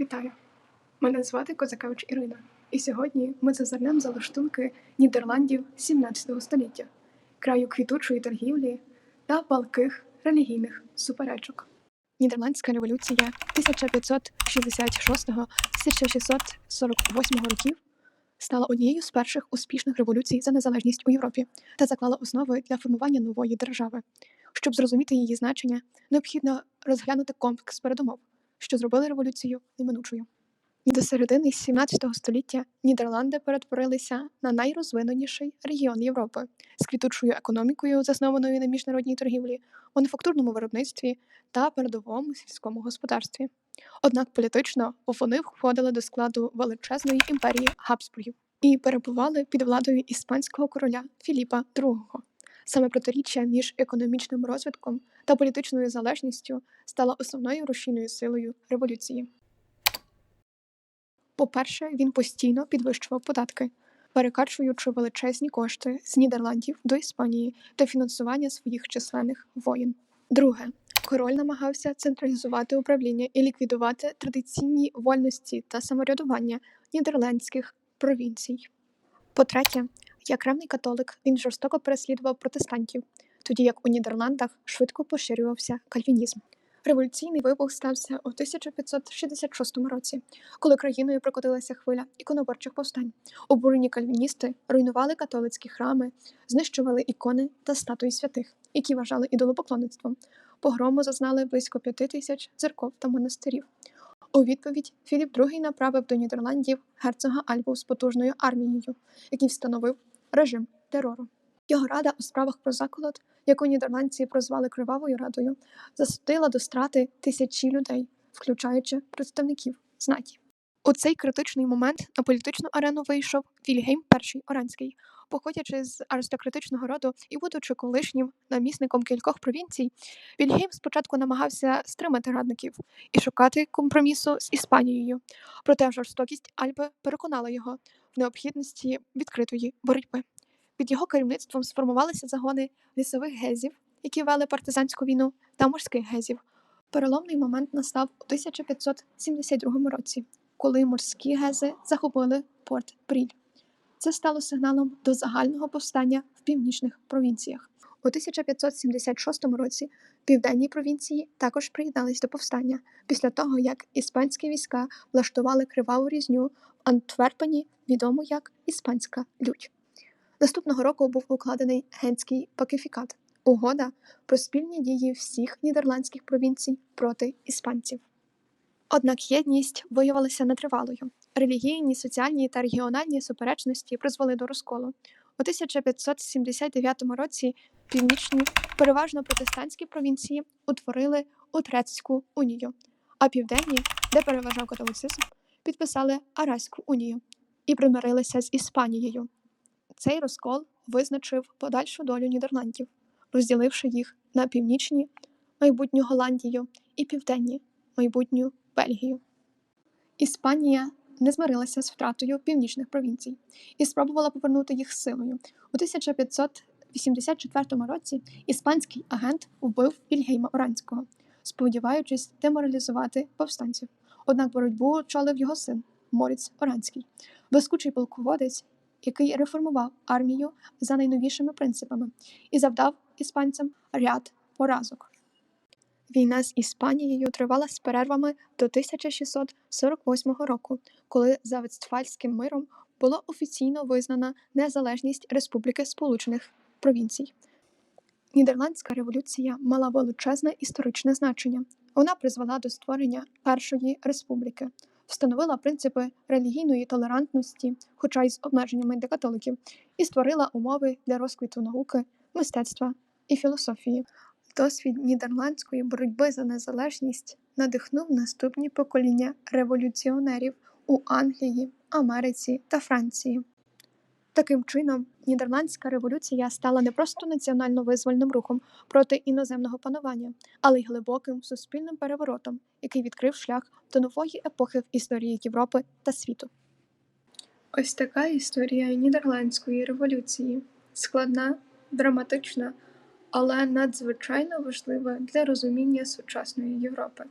Вітаю! Мене звати Козакевич Ірина, і сьогодні ми зазирнемо за лаштунки Нідерландів 17 століття, краю квітучої торгівлі та палких релігійних суперечок. Нідерландська революція 1566-1648 років стала однією з перших успішних революцій за незалежність у Європі та заклала основи для формування нової держави. Щоб зрозуміти її значення, необхідно розглянути комплекс передумов, що зробили революцію неминучою. До середини 17 століття Нідерланди перетворилися на найрозвиненіший регіон Європи з квітучою економікою, заснованою на міжнародній торгівлі, мануфактурному виробництві та передовому сільському господарстві. Однак політично вони входили до складу величезної імперії Габсбургів і перебували під владою іспанського короля Філіпа II. Саме протиріччя між економічним розвитком та політичною залежністю стало основною рушійною силою революції. По-перше, він постійно підвищував податки, перекачуючи величезні кошти з Нідерландів до Іспанії та фінансування своїх численних воєн. Друге, король намагався централізувати управління і ліквідувати традиційні вольності та самоврядування нідерландських провінцій. По-третє, як ревний католик, він жорстоко переслідував протестантів, тоді як у Нідерландах швидко поширювався кальвінізм. Революційний вибух стався у 1566 році, коли країною прокотилася хвиля іконоборчих повстань. Обурені кальвіністи руйнували католицькі храми, знищували ікони та статуї святих, які вважали ідолопоклонництвом. Погрому зазнали близько п'яти тисяч церков та монастирів. У відповідь Філіп II направив до Нідерландів герцога Альбу з потужною армією, який встановив режим терору. Його рада у справах про заколот, яку нідерландці прозвали Кривавою Радою, засудила до страти тисячі людей, включаючи представників знаті. У цей критичний момент на політичну арену вийшов Вільгейм І Оранський, походячи з аристократичного роду і будучи колишнім намісником кількох провінцій, Вільгейм спочатку намагався стримати радників і шукати компромісу з Іспанією. Проте жорстокість Альби переконала його необхідності відкритої боротьби. Під його керівництвом сформувалися загони лісових гезів, які вели партизанську війну, та морських гезів. Переломний момент настав у 1572 році, коли морські гези захопили порт Бріль. Це стало сигналом до загального повстання в північних провінціях. У 1576 році південні провінції також приєднались до повстання після того, як іспанські війська влаштували криваву різню Антверпені, відому як Іспанська лють. Наступного року був укладений Генський пакифікат угода про спільні дії всіх нідерландських провінцій проти іспанців. Однак єдність виявилася нетривалою. Релігійні, соціальні та регіональні суперечності призвели до розколу. У 1579 році північні, переважно протестантські провінції утворили Утрецьку унію, а південні, де переважав католицизм, підписали Араську унію і примирилися з Іспанією. Цей розкол визначив подальшу долю Нідерландів, розділивши їх на північні майбутню Голландію і південні майбутню Бельгію. Іспанія не змирилася з втратою північних провінцій і спробувала повернути їх силою. У 1584 році іспанський агент вбив Вільгейма Оранського, сподіваючись деморалізувати повстанців. Однак боротьбу очолив його син Моріц Оранський, блискучий полководець, який реформував армію за найновішими принципами і завдав іспанцям ряд поразок. Війна з Іспанією тривала з перервами до 1648 року, коли за Вестфальським миром було офіційно визнана незалежність Республіки Сполучених Провінцій. Нідерландська революція мала величезне історичне значення. Вона призвела до створення Першої республіки, встановила принципи релігійної толерантності, хоча й з обмеженнями для католиків, і створила умови для розквіту науки, мистецтва і філософії. Досвід нідерландської боротьби за незалежність надихнув наступні покоління революціонерів у Англії, Америці та Франції. Таким чином, нідерландська революція стала не просто національно-визвольним рухом проти іноземного панування, але й глибоким суспільним переворотом, який відкрив шлях до нової епохи в історії Європи та світу. Ось така історія нідерландської революції складна, драматична, але надзвичайно важлива для розуміння сучасної Європи.